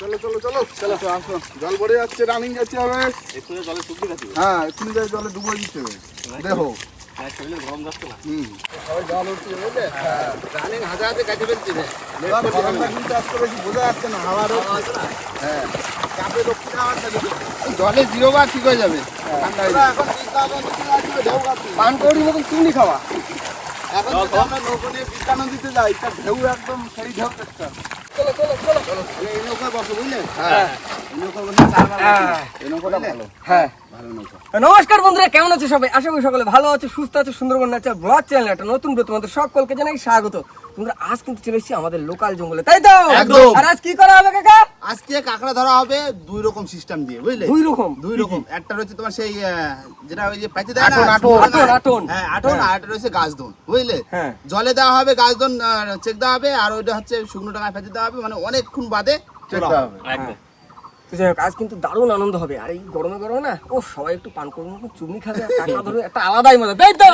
চলো চলো চলো। চলো আসো। জল ভরে যাচ্ছে রানিং যাচ্ছে হবে এক্ষুনি জলে ডুবলি খাচ্ছি হ্যাঁ এক্ষুনি যাই জলে ডুবো দিচ্ছে। হবে দেখো। হ্যাঁ গরম যাচ্ছে না। হুম। জল উঠছে বুঝলে? রানিং হাতে হাতে কাজে ফেলছি গরমটা কিন্তু আজকে বেশি বোঝা যাচ্ছে না হাওয়ার হ্যাঁ। চাপে দক্ষিণ জলে জিরো বার ঠিক হয়ে যাবে। হয়ে। পান কৌড়ির মতন চিমনি খাওয়া। এখন আমরা নৌকো নিয়ে বিদ্যানন্দিতে যাই তার ঢেউ একদম সেই ঢেউ দেখতে হবে। চলো চলো চলো। চলো এই নৌকায় বসো বুঝলে হ্যাঁ। বসে হ্যাঁ। ভালো। হ্যাঁ। নমস্কার বন্ধুরা কেমন আছে সবাই? আশা করি সকলে ভালো আছে সুস্থ আছে সুন্দরবন ন্যাচার ব্লগ চ্যানেল একটা নতুন ভিডিও তোমাদের সকলকে জানাই স্বাগত। তোমরা আজ কিন্তু চলে এসেছি আমাদের লোকাল জঙ্গলে তাই তো? আর আজ কি করা হবে কাকা? আজকে কাঁকড়া ধরা হবে দুই রকম সিস্টেম দিয়ে বুঝলে? দুই রকম। দুই রকম। একটা রয়েছে তোমার সেই যেটা ওই যে পাইতে দেয় না? আটন, আটন, আটন, আটন। হ্যাঁ আটন হ্যাঁ। আর একটা রয়েছে গাছদন বুঝলে? হ্যাঁ। জলে দেওয়া হবে গাছদন চেক দেওয়া হবে আর ওইটা হচ্ছে শুকনো টাকায় ফেঁচে দেওয়া হবে মানে অনেকক্ষণ বাদে চেক দেওয়া হবে। একদম। তো যাই হোক আজ কিন্তু দারুণ আনন্দ হবে। আর এই গরমে গরমে না ও সবাই একটু পান করব চুমনি খাবে আর ধরবে একটা আলাদাই মজা। তাই তো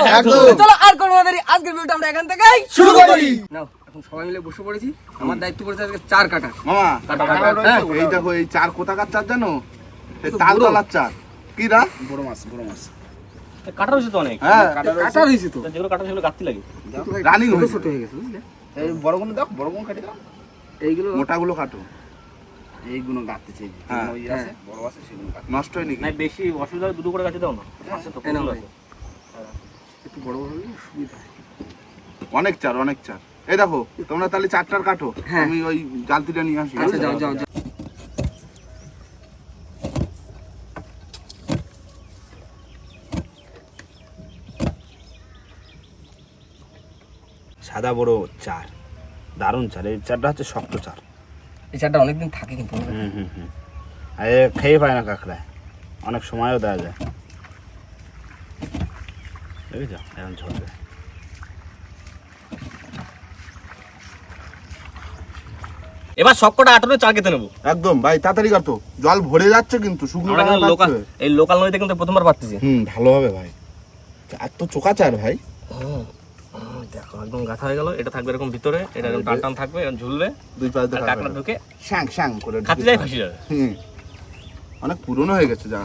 চলো আর কোনো দেরি আজকের ভিডিওটা আমরা এখান থেকেই শুরু করি। নাও এখন সবাই মিলে বসে পড়েছি। আমার দায়িত্ব পড়েছে আজকে চার কাটা। মামা কাটা, কাঁকড়া কাটা, রয়েছে, হ্যাঁ। এই দেখো এই চার কোথাকার চার জানো? এই তাল বড়। চার। কি বড় মাছ বড় মাছ। কাটা রয়েছে তো অনেক। হ্যাঁ। কাটা হয়েছে তো। যেগুলো কাটা সেগুলো লাগে। রানিং ছোট হয়ে গেছে বুঝলে? এই বড়গুলো দাও বড়গুলো কাটি দাও। এইগুলো মোটাগুলো কাটো এইগুলো গাঁথতেছে হ্যাঁ, ওই হ্যাঁ। আছে? বড় আছে সেগুলো গাঁথতে। নষ্ট হয়নি কি? না বেশি অসুবিধা হলে দুটো করে গাছে দাও না। মাছের তো এই নাও প্রচুর ভাই। আছে। একটু বড় বড় হলে সুবিধা অনেক চার অনেক চার। এই দেখো তোমরা তাহলে চারটার কাটো। হ্যাঁ। আমি ওই জালতিটা নিয়ে আসি। আচ্ছা যাও যাও যাও। সাদা বড় চার। দারুণ চার। এই চারটা হচ্ছে শক্ত চার। এই চারটা অনেকদিন থাকে কিন্তু হুম হুম হুম। আর এ খেয়ে পায় না কাঁকড়ায়। অনেক সময়ও দেওয়া যায়। দেখেছ এখন ঝরবে এবার সবকটা আটনে চার কেটে নেব। একদম ভাই তাড়াতাড়ি কাটো। জল ভরে যাচ্ছে কিন্তু শুকনো আমরা কিন্তু লোকাল। এই লোকাল নদীতে কিন্তু প্রথমবার পাচ্ছি হুম ভালো হবে ভাই। আর তো চোকা চার ভাই দেখো একদম গাথা হয়ে গেল। এটা থাকবে এরকম ভিতরে এটা এরকম টান টান থাকবে এরকম ঝুলবে দুই পাশ দিয়ে কাঁকড়া ঢুকে শ্যাং শ্যাং করে খাতে যায় যায়। ফাঁসি যাবে। অনেক পুরনো হয়ে গেছে যা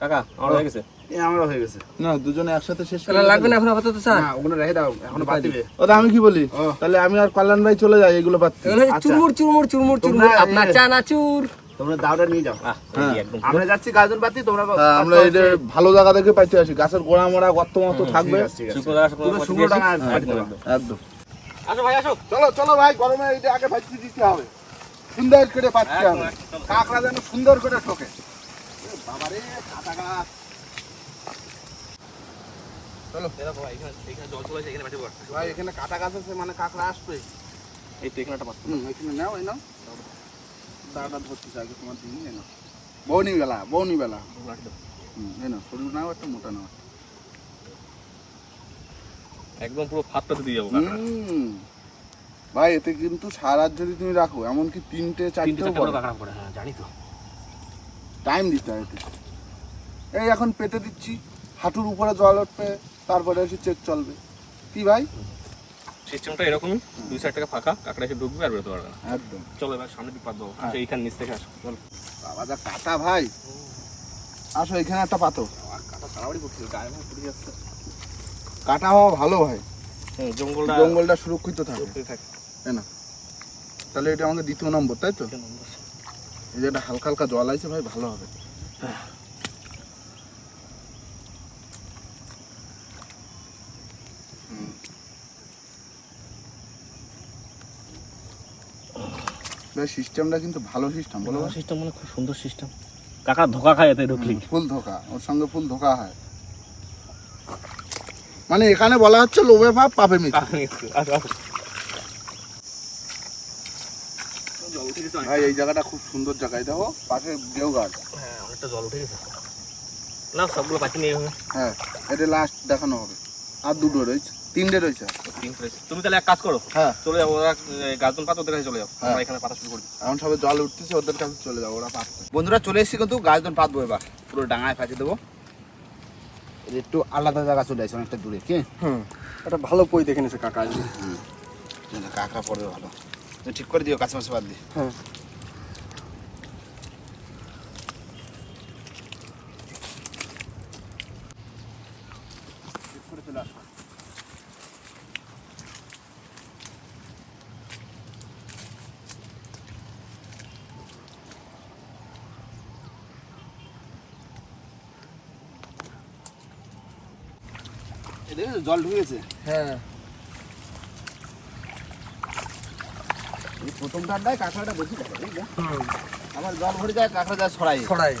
কাকা আমার হয়ে গেছে। আমারও হয়ে গেছে। না দুজনে একসাথে শেষ তাহলে লাগবে না এখন আপাতত স্যার? না ওগুলো রেখে দাও এখনও বাদ দিবে। ওটা আমি কি বলি? তাহলে আমি আর কল্যাণ ভাই চলে যাই এগুলো পাচ্ছি চুরমুর চুরমুর চুরমুর চুরমুর। আপনার এ- চা নাচুর তোমরা দাওটা নিয়ে যাও। আহ। এই একদম। আমরা যাচ্ছি গাজন পাতি তোমরা আমরা এই ভালো জায়গা দেখে পাইতে আসি। গাছের গোড়া মোড়া গর্ত মতো থাকবে। শুকনো। টাকা একদম, আসো ভাই আসো। চলো চলো ভাই গরমে আগে দিতে হবে। সুন্দর করে পাচ্ছি হবে। কাঁকড়া যেন সুন্দর করে ঠোকে বাবারে কাটা গাছ দেখো ভাই, এখানে- এখানে জল চলে এখানে মাটি পড়ে। ভাই এখানে কাটা গাছ আছে মানে কাঁকড়া আসবে এই তো এখানে একটা হুম এখানে নাও এই নাও দাঁড়া ধরতেছে আগে তোমার দিন এই নাও বৌনি বেলা বৌনি বেলা হুম এই নাও সরু নাও একটা মোটা নাও একদম পুরো ফাতটাতে দিয়ে যাব হুম ভাই এতে কিন্তু সারা যদি তুমি রাখো এমনকি তিনটে তিনটে চারটে কাঁকড়া পড়ে, হ্যাঁ, জানি তো। টাইম দিতে হয় এই এখন পেতে দিচ্ছি হাঁটুর উপরে জল উঠবে তারপরে এসে চেক চলবে। কি ভাই? সিস্টেমটা এরকমই দুই সাইড থেকে ফাঁকা কাঁকড়া এসে ঢুকবে আর বেরোতে পারবে না। একদম। চলো এবার সামনে দিক পাত দেবো হ্যাঁ। আচ্ছা, এইখানে নিচ থেকে আসো চলো। বাবা যা কাটা ভাই। আসো এখানে একটা পাতো কাঁটা সারাবাড়ি পড়ছে গায়ে পড়ে যাচ্ছে। কাটা হওয়া ভালো ভাই। জঙ্গলটা জঙ্গলটা সুরক্ষিত থাকে। থাকে। তাই না? তাহলে এটা আমাদের দ্বিতীয় নম্বর তাই তো? এই যে একটা হালকা হালকা জল আছে ভাই ভালো হবে। সিস্টেমটা কিন্তু ভালো সিস্টেম বলো সিস্টেম মানে খুব সুন্দর সিস্টেম। কাকা ধোকা খায় এতে ঢুকলি। ফুল ধোকা ওর সঙ্গে ফুল ধোকা হয়। মানে এখানে বলা হচ্ছে লোভে ভাব পাপে মিথ্যা জল উঠে গেছে ভাই এই জায়গাটা খুব সুন্দর জায়গা দেখো পাশে দেওঘাট হ্যাঁ অনেকটা জল উঠে গেছে। না সবগুলো পাখি নিয়ে হ্যাঁ এটা লাস্ট দেখানো হবে। আর দুটো রয়েছে তিনটে রয়েছে তুমি তাহলে এক কাজ করো হ্যাঁ। চলে যাব ওরা গাজন পাতা ওদের কাছে চলে যাও হ্যাঁ। আমরা এখানে পাতা শুরু করি। এখন সবে জল উঠতেছে ওদের কাছে চলে যাব ওরা পাচ্ছে বন্ধুরা চলে এসেছি কিন্তু গাজন পাতবো এবার। পুরো ডাঙায় ফাঁচে দেবো। একটু আলাদা জায়গা চলে আসে অনেকটা দূরে কি? হুম একটা ভালো পই দেখে নিয়েছে কাকা। কাঁকড়া পড়বে ভালো। তো ঠিক করে দিও কাছে মাছে বাদ দিয়ে। হ্যাঁ। জল ঢুকেছে। হ্যাঁ। প্রথম ঠান্ডায় কাঁকড়াটা বেশি থাকে আমার জল ভরে যায় কাঁকড়া যায় ছড়াই ছড়াই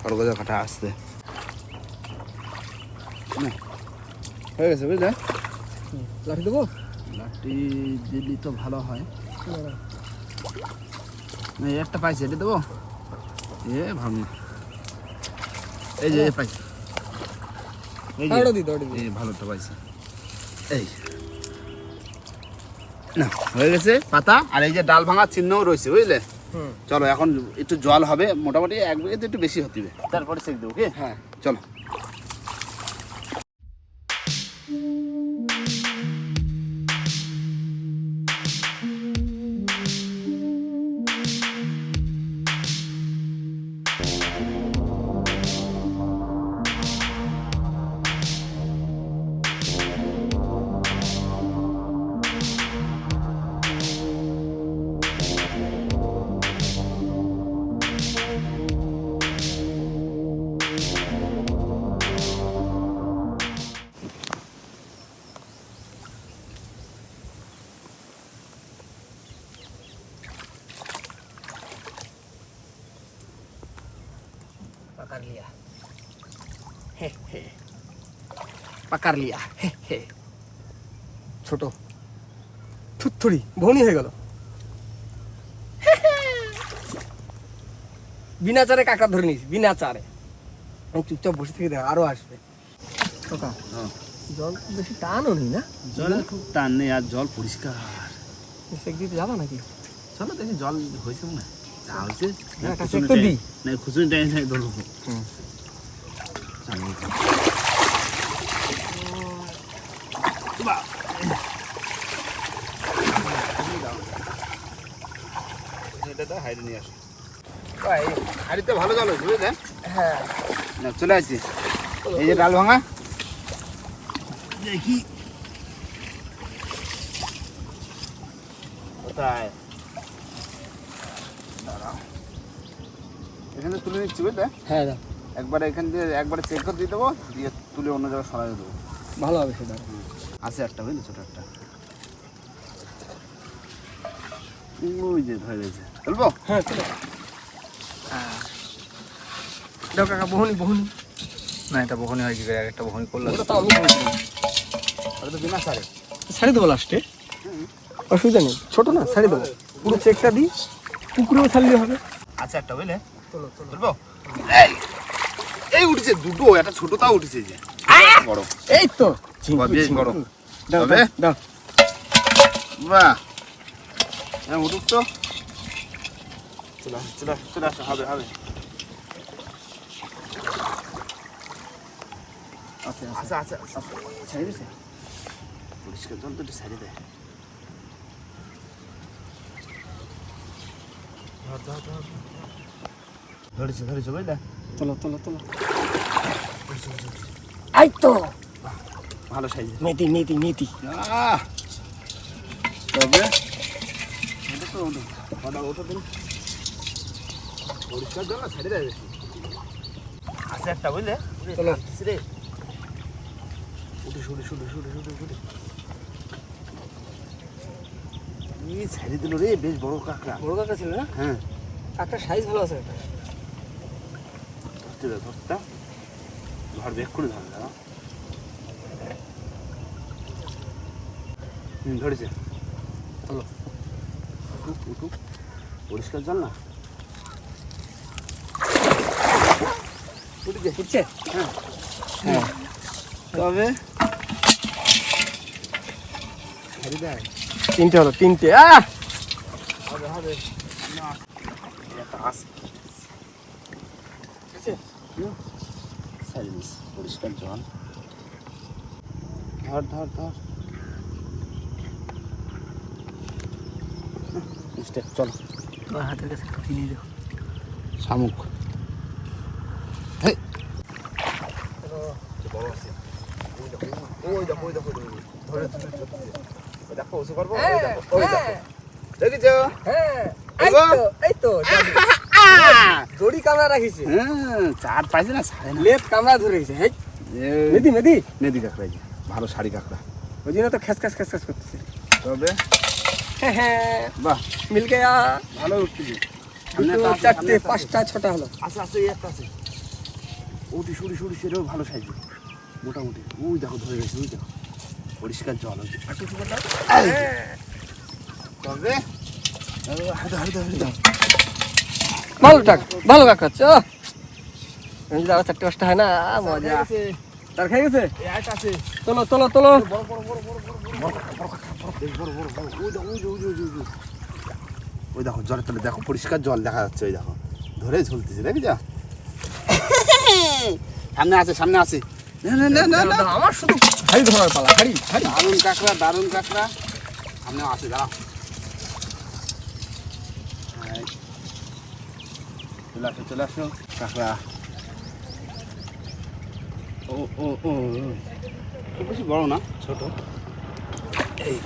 খড়গজা কাটা আসতে না, হয়ে গেছে বুঝলে? লাঠি দেবো? লাঠি দিলি তো ভালো হয়। না এই একটা পাইছি এটা দেবো? এ ভালো এই যে এ পাইছি। এই যে ভালোটা পাইছি। এই। না হয়ে গেছে পাতা আর এই যে ডাল ভাঙার চিহ্নও রয়েছে বুঝলে? চলো এখন একটু জল হবে মোটামুটি এক বিঘে একটু বেশি হতে হবে। তারপরে সেক দেবো কি? হ্যাঁ চলো। पकड़ लिया हे हे ছোট থুত্থুড়ি বনি হয়ে গেল বিনা চারে কাকা ধরে নিস বিনা চারে আমি চুপচাপ বসে থেকে দেখ আরো আসবে কাকা হ্যাঁ। জল বেশি টানও নি না জলের খুব টান নেই আর জল পরিষ্কার সেক দিতে যাবা নাকি চলো দেখি জল হয়েছে মনে হয় যা হয়েছে না, একটা check তো দিই। না খুচুনি টাইম টাইম ধরবো হুম। চলো। এটা হাইডে নিয়ে আসো। এই হাড়িতে ভালো জল হয়েছে বুঝলেন? হ্যাঁ। না চলে আসছি। এই যে ডাল ভাঙা। দেখি। কোথায়। এখানে তুলে নিচ্ছি বুঝলে হ্যাঁ একবারে এখান দিয়ে একবারে চেক করে দিয়ে দেবো দিয়ে তুলে অন্য জায়গায় সরাই দেবো। ভালো হবে সেটা। আছে একটা বুঝলি? ছোটো একটা। ওই যে ধরে গেছে বলব হ্যাঁ চলো দাও কাকা বহনি বহনি। না এটা বহনি হয় কি করে? একটা বহনি করলে। তো বিনা সারে। ছাড়ি দেবো লাস্টে অসুবিধা নেই। ছোট না ছাড়ি দেবো। পুরো চেকটা দিই পুকুরেও ছাড়লে হবে। আছে একটা বুঝলে? চলো চলো বলব এই এই উঠেছে দুটো একটা ছোট তাও উঠেছে যে। বড়। এই তো। বড় দাও তবে? দাও, বাহ হ্যাঁ উঠুক তো চলে আসো চলে আসো চলে আসো হবে হবে আচ্ছা আচ্ছা আচ্ছা ছেড়ে দিছে পরিষ্কার জল তো ছেড়ে দেয় ধরেছে ধরেছে বুঝলে চলো চলো চলো এই তো ভালো সাইজের। মেথি মেথি মেথি আহ! তবে এটা তো ওঠো কটা ওঠো দিন পরিষ্কার জল না ছেড়ে আছে একটা বুঝলে? চলো। রে। ই ছেড়ে দিল বেশ বড় কাঁকড়া। বড় ছিল না? হ্যাঁ। সাইজ ভালো আছে ধরতে ধরতে। ধরবে এক্ষুনি ধরবে দাও হুম ধরেছে। চলো। উঠুক উঠুক পরিষ্কার জল না? উঠছে? তবে তিনটে হলো তিনটে। আহ! সাইজ পরিষ্কার জল। ধর ধর ধর। স্টেপ চল। হাতের কাছে নিয়ে যাও শামুক। হ্যাঁ জড়ি কামড়া রাখিছে। হ্যাঁ চার পাইছে না লেপ কামড়া ধরে গেছে মেদি মেদি। নদী কাঁকড়া ভালো শাড়ি কাঁকড়া। ওই জন্য তো খেস খেস খেস খেস করতেছে। তবে বাহ মিল গয়া ভালো উঠতেছে দুটো চারটে পাঁচটা ছটা হলো আছে আছে এই একটা আছে উঠি সুড়ি সুড়ি সেটাও ভালো সাইজ মোটামুটি ওই দেখো ধরে গেছে ওই দেখো পরিষ্কার জল হচ্ছে তবে হাতে হাতে হাতে দাও ভালো টাক ভালো কাকা চ যদি আরও চারটে পাঁচটা হয় না মজা তার খেয়ে গেছে এই আছে চলো চলো চলো বড় বড় বড় বড় বড় বড় ওই দেখো জলের তলে দেখো পরিষ্কার জল দেখা যাচ্ছে ওই দেখো। ধরে ঝুলতেছে দেখি যা? সামনে আছে সামনে আছে। আমার শুধু হাড়ি ধরার পালা হাড়ি হাড়ি দারুণ কাঁকড়া দারুণ কাঁকড়া। সামনে আছে এই। চলে আসো চলে আসো কাঁকড়া। ও ও ও ও। খুব বেশি বড় না ছোট। এই।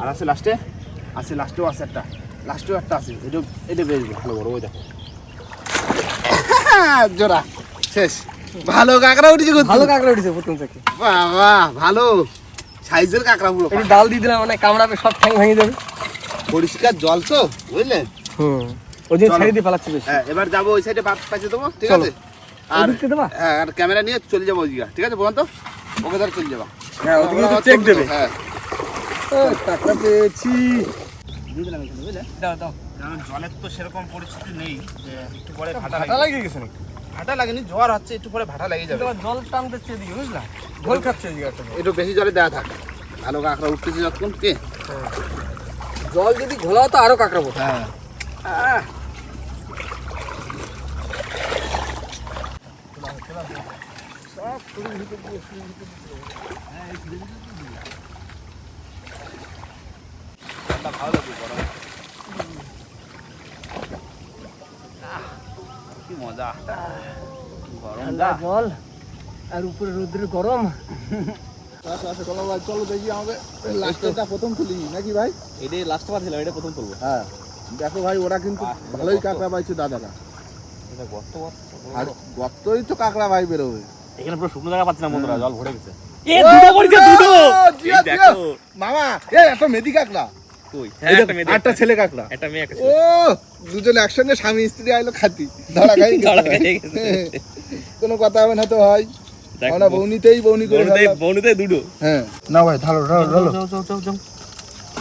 আর আছে লাস্টে আছে লাস্টেও আছে একটা। লাস্টেও একটা আছে। এটা এটা বেশ ভালো বড় ওই দেখো। জোড়া শেষ। ভালো কাঁকড়া উঠেছে ভালো কাঁকড়া উঠেছে প্রথম থেকে। বাবা ভালো। সাইজের কাঁকড়া পুরো একটু ডাল দিয়ে দিলাম মানে কামড়াবে সব ঠ্যাং ভেঙে যাবে। পরিষ্কার জল তো বুঝলেন হুম। ওই দিন ছেড়ে দিয়ে পালাচ্ছে বেশি। হ্যাঁ এবার যাব ওই সাইডে পাইছে দেবো ঠিক আছে? আর হ্যাঁ আর ক্যামেরা নিয়ে চলে যাব ওই ঠিক আছে বলুন তো? ওকে ধরে চলে যাব। হ্যাঁ ওদিকে তো চেক দেবে। হ্যাঁ। ও, কাঁকড়া পেয়েছি। দিলাম এখানে বুঝলে? দাও দাও। জলের তো সেরকম পরিস্থিতি নেই যে একটু পরে ভাটা ভাটা লাগে লাগিয়ে গেছে নাকি? ভাটা লাগেনি জ্বর হচ্ছে একটু পরে ভাটা লেগে যাবে। জল টানতে এদিকে বুঝলা? ঘোল খাচ্ছে এদিকে একটু বেশি জলে দেওয়া থাক। ভালো কাঁকড়া উঠতেছে যতক্ষণ কে? জল যদি ঘোলাও তো আরও কাঁকড়া পড়ে হ্যাঁ। কি মজা গরম জল আর উপরে রোদ্রের গরম। চলো ভাই চলো দেখি আমাকে লাস্টটা প্রথম তুলি নাকি ভাই? এটাই লাস্ট বার ছিল এটা প্রথম তুলবো হ্যাঁ। দেখো ভাই ওরা কিন্তু ভালোই কাঁকড়া পাইছে দাদারা। গর্ত গর্তই তো কাঁকড়া ভাই বেরোবে। এখানে পুরো শুকনো জায়গা পাচ্ছি না বন্ধুরা জল ভরে গেছে। এ দুটো পড়ছে দুটো। দেখো। মামা এ একটা মেদি কই? ছেলে একটা মেয়ে ও দুজন একসঙ্গে স্বামী স্ত্রী আইলো খাতি। ধরা খাই ধরা খাই গেছে। কোনো কথা হবে না তো ভাই। দেখ, আমরা বৌনিতেই বৌনি করে। দুটো। হ্যাঁ না ভাই ঢালো ঢালো ঢালো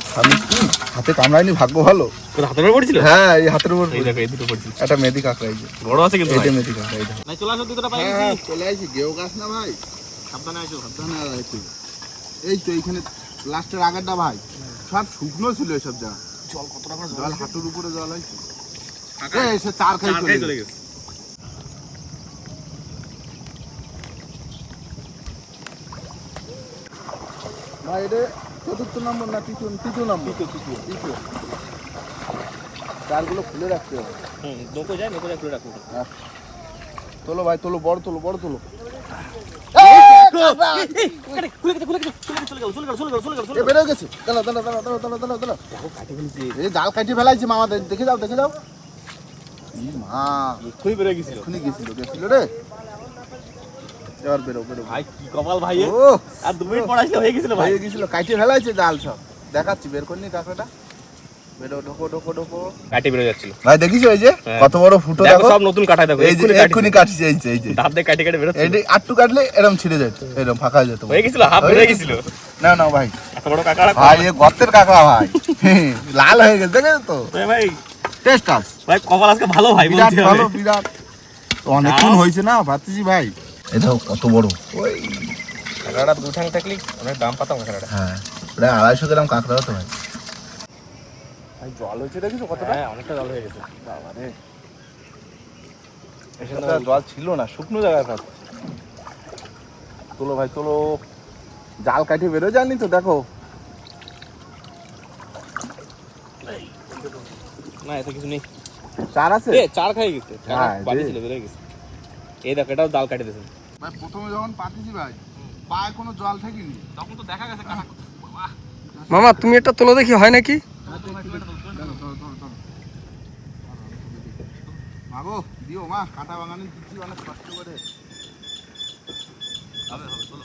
স্ত্রী হাতে কামড়ায়নি ভাগ্য ভালো। হাতের উপর পড়ছিল? হ্যাঁ এই হাতের উপর এই দেখো এই দুটো পড়ছিল। একটা মেদি কাঁকড়া এই যে। বড় আছে কিন্তু ভাই। মেদি কাঁকড়া এই দেখো। নাই চলে আসো দুটোটা পাই হ্যাঁ চলে আসি গেও গাছ না ভাই। সাবধানে আসো সাবধানে। আর এই তো। এইখানে লাস্টের আগেরটা ভাই। সব শুকনো ছিল এসব জায়গা জল কতটা করে জল হাঁটুর উপরে জল হয়েছে। এই সে চার খাই। চলে গেছে। ভাই এটা চতুর্থ নম্বর না তৃতীয় তৃতীয় নম্বর? তৃতীয় তৃতীয়। চারগুলো খুলে রাখতে হবে। হুম নৌকো যায় নৌকো যায় খুলে রাখো তোলো ভাই তোলো বড় তোলো বড় তোলো। জাল ফেলাইছে মামা দেখে যাও দেখে যাও। মা। খুবই বেড়ে গেছিল। এক্ষুনি গেছিল গেছিল রে। এবার বেরো বেরো ভাই কি কপাল ভাই ও আর দু মিনিট পর আসলে হয়ে গেছিল ভাই। হয়ে গেছিল কাটিয়ে ফেলাইছে জাল সব। দেখাচ্ছি বের করনি কাঁকড়াটা। বেরো ঢোকো ঢোকো ঢোকো। কাটি বেড়ে যাচ্ছিল। ভাই দেখিস ওই যে হ্যাঁ। কত বড় ফুটো দেখো দেখো। সব নতুন দেখো। এই যে এক্ষুনি এক্ষুনি কাটছে এই যে এই যে। ধাপ দিয়ে কাটি কাটি বেরোচ্ছে। এইটি আটটু কাটলে ছিঁড়ে যেত ফাঁকা হয়ে যেত হয়ে গেছিল হাফ হয়ে বেড়ে গেছিল। না না ভাই। এত বড় কাকাড়া ভাই এ গর্তের কাঁকড়া ভাই। লাল হয়ে গেছে তো? ভাই। টেস্ট আস। ভাই কপাল আজকে ভালো ভাই বলছি ভালো বিরাট। অনেকক্ষণ হয়েছে না ভাবতেছি ভাই। দেখো কত বড়। কাঁকড়াটা দু ঠ্যাং থাকলে অনেক দাম পাতাম কাঁকড়াটা হ্যাঁ প্রায় আড়াইশো গ্রাম কাঁকড়া হতো ভাই। ভাই জল হয়েছে দেখিস কতটা? হ্যাঁ অনেকটা জল হয়ে গেছে। বাবারে এখানে জল ছিল না শুকনো জায়গায় কাজ তোলো ভাই তোলো। জাল কাঠে বেরো যায়নি তো দেখো। না এতে কিছু নেই। চার আছে? এ চার খাই গেছে। হ্যাঁ, এই দেখো এটাও জাল কাটে দিয়েছে। ভাই প্রথমে যখন পাঠিয়েছি ভাই পায়ে কোনো জল থাকেনি তখন তো দেখা গেছে কাটা মামা তুমি এটা তোলো দেখি হয় নাকি? মাগো দিও মা কাটা বাগানে দিচ্ছি অনেক কষ্ট করে। হবে হবে চলো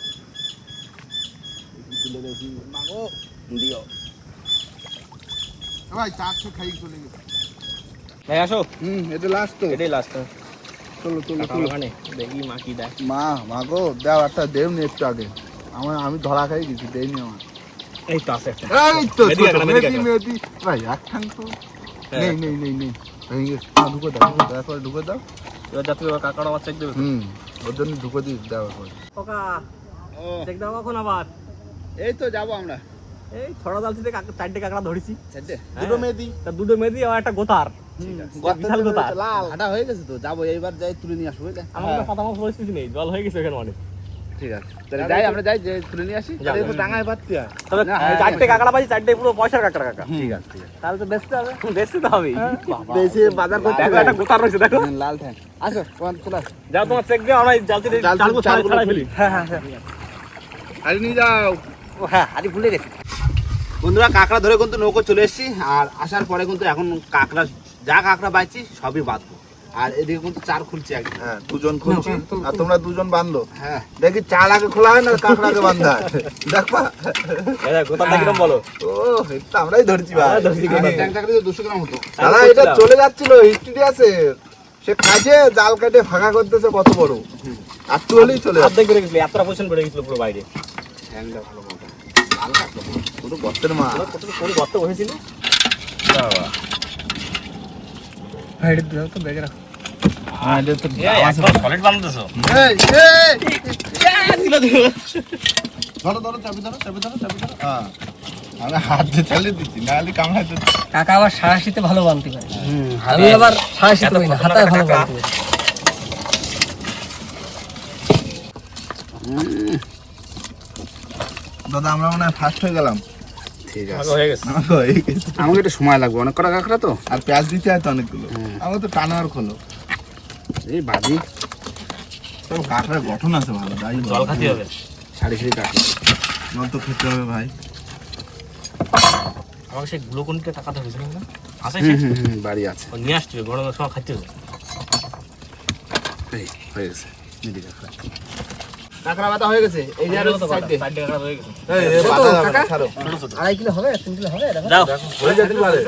মাগো দিও। ভাই চারশো খাই চলে গেছে। ভাই আসো। হুম এটা লাস্ট তো। এটাই লাস্ট চলো চলো চলো দেখি মা কি দেয়। মা মাগো দাও একটা দেও নি একটু আগে। আমার আমি ধরা খাই গেছি দেয়নি আমার। এই তো আছে একটা। এই তো মেদি মেদি ভাই একখান তো। হ্যাঁ। নেই নেই নেই নেই। ভেঙে গেছে হ্যাঁ ঢুকে দাও ঢুকে দাও একবার ঢুকে দাও। এবার কাঁকড়া মাছ চেক দেবে। হুম ওর জন্য ঢুকে দিই দাও একবার। কাকা চেক দাও কখন আবার। এই তো যাব আমরা। এই ছড়া জাল থেকে চারটে কাঁকড়া ধরেছি। চারটে? দুটো মেদি তা দুটো মেদি আর একটা গোতার। হয়ে গেছে তো যাব এইবার যাই তুলে নিয়ে আসব পাতা মাছ পরিস্থিতি নেই জল হয়ে গেছে এখানে অনেক। ঠিক আছে তাহলে যাই আমরা যাই যে তুলে নিয়ে আসি। যাও। তাহলে তো ডাঙায় পাচ্ছি তবে হ্যাঁ, চারটে কাঁকড়া পাচ্ছি চারটে পুরো পয়সার কাঁকড়া কাকা ঠিক আছে ঠিক আছে। তাহলে তো বেচতে হবে। বেচতে তো হবে বেশি বাজার করতে দেখো একটা গোতার রয়েছে দেখো। হ্যাঁ, লাল ঠ্যাং। আসো তোমার চলে আসো। যাও তোমার চেক দিয়ে আমরা এই জাল চালগুলো ছাড়াই ফেলি। হ্যাঁ হ্যাঁ হ্যাঁ। আরে নিয়ে যাও। ও হ্যাঁ আরে ভুলে গেছি। বন্ধুরা কাঁকড়া ধরে কিন্তু নৌকো চলে এসেছি আর আসার পরে কিন্তু এখন কাঁকড়া যা কাঁকড়া পাইছি সবই বাঁধবো। আর এদিকে কিন্তু চার খুলছি একদম। হ্যাঁ দুজন খুলছি। আর তোমরা দুজন বান্ধো হ্যাঁ। দেখি চাল আগে খোলা হয় না কাঁকড়া আগে বান্ধা হয়। দেখবা? কিরম বলো? ও এটা আমরাই ধরছি ভাই। তো দুশো গ্রাম হতো। দাদা এটা চলে যাচ্ছিল হিস্ট্রি আছে। সে কাজে জাল কাটে ফাঁকা করতেছে কত বড়। আর একটু হলেই চলে যাচ্ছে। অর্ধেক বেড়ে গেছিল এতটা পজিশন বেড়ে গেছিল পুরো বাইরে। ট্যাংটা ভালো মতো পুরো গর্তের মা কত গর্ত বসেছিল। হ্যাঁ এটা দাও তো ব্যাগে রাখো। হ্যাঁ এটা তো সলিড বানাতেছো? এই, এই! ধরো ধরো চাবি ধরো চাবি ধরো চাবি ধরো। হ্যাঁ। আমি হাত দিয়ে চালিয়ে দিচ্ছি নাহলে কামড়াতে কাকা আবার সারাশিতে ভালো বানতে পারে। আমি আবার সারাশিতে পারি না হাতায় ভালো বানতে পারি। দাদা আমরা মনে হয় ফার্স্ট হয়ে গেলাম। ঠিক ভালো হয়ে গেছে। আমাকে হয়ে গেছে। আমাকে একটু সময় লাগবে অনেক কটা কাঁকড়া তো? আর পেঁয়াজ দিতে হয় তো অনেকগুলো। আমার তো টানো আর খোলো। এই বাজি। সব কাঁকড়ার গঠন আছে ভালো বলো। জল খাতে হবে। সাড়ে সাড়ে কাঁকড়া। জল তো খেতে হবে ভাই। আমাকে সেই গ্লুকনটা টাকাতে হয়েছিল না? আছে হুম হুম হুম বাড়ি আছে। নিয়ে আসছে গরমের সময় খাচ্ছে তো এই হয়ে গেছে। দিদি কাঁকড়া কাঁকড়া বাতা হয়ে গেছে এই যে সাইডে হয়ে গেছে। এই, বাধা ছাড়ো। আড়াই কিলো হবে তিন কিলো হবে দেখো। যাও। হয়ে যেতে পারে।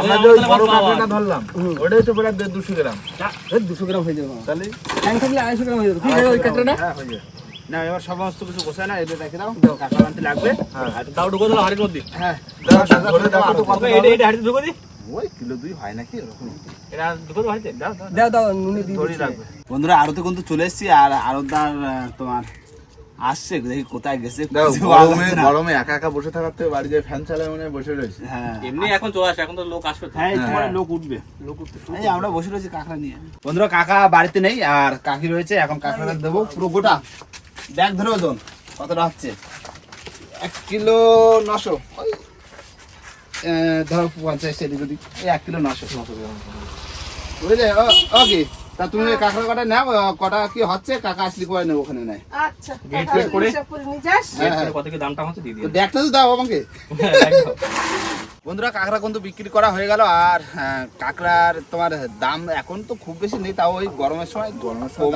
আমরা যে বড় কাঁকড়াটা ধরলাম ওটাই তো প্রায় গ্রাম। দুশো গ্রাম হয়ে যাবে। তাহলে? ট্যাং থাকলে আড়াইশো গ্রাম হয়ে যাবে। ঠিক ওই কাঁকড়াটা? হ্যাঁ হয়ে যাবে। না এবার সমস্ত কিছু গোছায় না এটা রেখে দাও। কাঁকড়া বানতে লাগবে। আর তাও ঢুকো দিল হাড়ির মধ্যে। হ্যাঁ। দাও, দাও, ধরে হাড়িতে ঢুকো দি ওই কিলো দুই হয় নাকি দিও দাও দিয়ে রাখবে। বন্ধুরা আরও তো কিন্তু চলে এসেছি আর আরোদার তোমার আসছে। দেখি কোথায় গেছে গরমে গরমে একা একা বসে থাকার থেকে বাড়ি যায় ফ্যান চালায় মনে বসে রয়েছে। হ্যাঁ। এমনি এখন চলে আসে এখন তো লোক আসবে হ্যাঁ তোমার লোক উঠবে। লোক উঠতে এই আমরা বসে রয়েছি কাঁকড়া নিয়ে। বন্ধুরা কাকা বাড়িতে নেই আর কাকি রয়েছে এখন কাঁকড়া দেবো। পুরো গোটা ব্যাগ ধরে ওজন কতটা হচ্ছে? এক কিলো নশো। ওই, ধরো পঞ্চাশ এদিক ওদিক এই এক কিলো নশো বুঝলে? ও ওকে তা তুমি কাঁকড়া কটা নাও কটা কি হচ্ছে? কাকা আসলি করে নেব ওখানে নেয় আচ্ছা দিয়ে তো তো দাও আমাকে। একদম। বন্ধুরা কাঁকড়া কিন্তু বিক্রি করা হয়ে গেল আর হ্যাঁ, কাঁকড়ার তোমার দাম এখন তো খুব বেশি নেই তাও ওই গরমের সময় গরমের সময়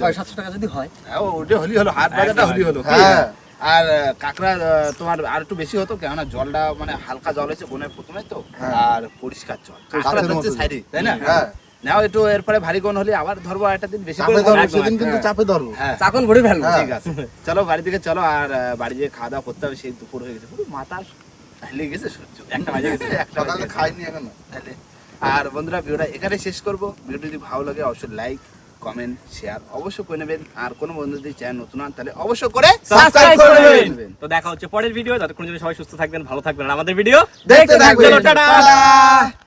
ছয় সাতশো টাকা যদি হয়। হ্যাঁ, ওটা হলি হলো হাট বাজারটা হলি হলো। হ্যাঁ। আর কাঁকড়া তোমার আর একটু বেশি হতো কেননা জলটা মানে হালকা জল হয়েছে বনের প্রথমে তো হ্যাঁ। আর পরিষ্কার জল। কাঁকড়া হচ্ছে সাইডে তাই না? হ্যাঁ। নাও একটু এরপরে ভারী কোন হলে আবার ধরবো একটা দিন বেশি করে ধরবো সেদিন কিন্তু হ্যাঁ। চাপে ধরবো। হ্যাঁ। চাকন ভরে ফেলব। ঠিক আছে। চলো বাড়ি থেকে চলো আর বাড়ি যেয়ে খাওয়া দাওয়া করতে হবে সেই দুপুর হয়ে গেছে। পুরো মাথা ঢালে গেছে সহ্য একটা বাজে গেছে। একটা। খাইনি এখনও। আর বন্ধুরা ভিডিওটা এখানে শেষ করব। ভিডিও যদি ভালো লাগে অবশ্যই লাইক কমেন্ট শেয়ার অবশ্যই করে নেবেন। আর কোনো বন্ধু যদি চ্যানেল নতুন হন তাহলে অবশ্যই করে সাবস্ক্রাইব করে নেবেন। তো দেখা হচ্ছে পরের ভিডিও যতক্ষণ কোনো সবাই সুস্থ থাকবেন ভালো থাকবেন। আর আমাদের ভিডিও দেখতে থাকবেন। টাটা।